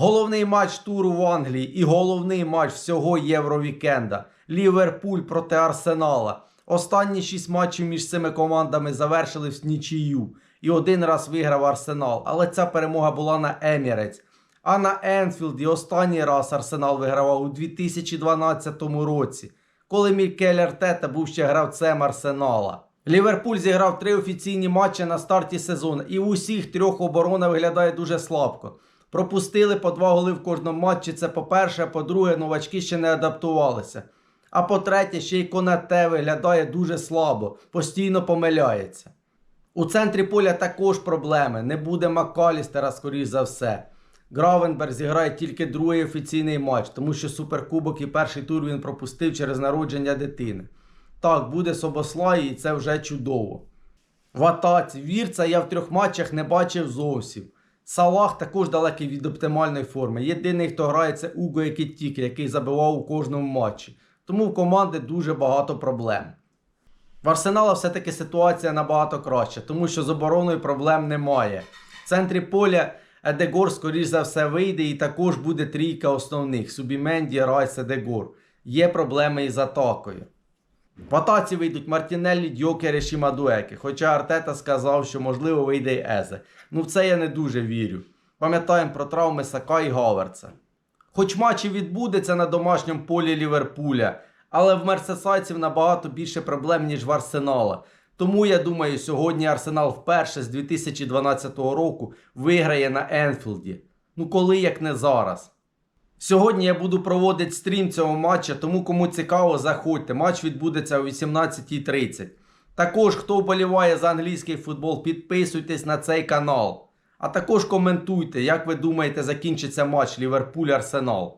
Головний матч туру в Англії і головний матч всього Євровікенда. Ліверпуль проти Арсенала. Останні шість матчів між цими командами завершились в нічию. І один раз виграв Арсенал. Але ця перемога була на Емірець. А на Енфілді останній раз Арсенал вигравав у 2012 році, коли Мікель Артета був ще гравцем Арсенала. Ліверпуль зіграв три офіційні матчі на старті сезону, і в усіх трьох оборона виглядає дуже слабко. Пропустили по два голи в кожному матчі. Це по-перше, по-друге, новачки ще не адаптувалися. А по-третє, ще й Конате виглядає дуже слабо, постійно помиляється. У центрі поля також проблеми. Не буде Макалістера, скоріш за все. Гравенберг зіграє тільки другий офіційний матч, тому що суперкубок і перший тур він пропустив через народження дитини. Так, буде Собослай, і це вже чудово. В атаці Вірца я в трьох матчах не бачив зовсім. Салах також далекий від оптимальної форми. Єдиний, хто грає, це Уго Екітік, який забивав у кожному матчі. Тому в команди дуже багато проблем. В Арсенала все-таки ситуація набагато краща, тому що з обороною проблем немає. В центрі поля Едегор, скоріш за все, вийде, і також буде трійка основних: Субіменді, Райс, Едегор. Є проблеми із атакою. В атаці вийдуть Мартінеллі, Дьокер і Мадуеки, хоча Артета сказав, що можливо вийде й Езе. Ну в це я не дуже вірю. Пам'ятаємо про травми Сака і Гаверца. Хоч матч і відбудеться на домашньому полі Ліверпуля, але в мерсесайців набагато більше проблем, ніж в Арсенала. Тому я думаю, сьогодні Арсенал вперше з 2012 року виграє на Енфілді. Ну коли як не зараз. Сьогодні я буду проводити стрім цього матча, тому кому цікаво, заходьте. Матч відбудеться о 18.30. Також, хто вболіває за англійський футбол, підписуйтесь на цей канал. А також коментуйте, як ви думаєте, закінчиться матч Ліверпуль-Арсенал.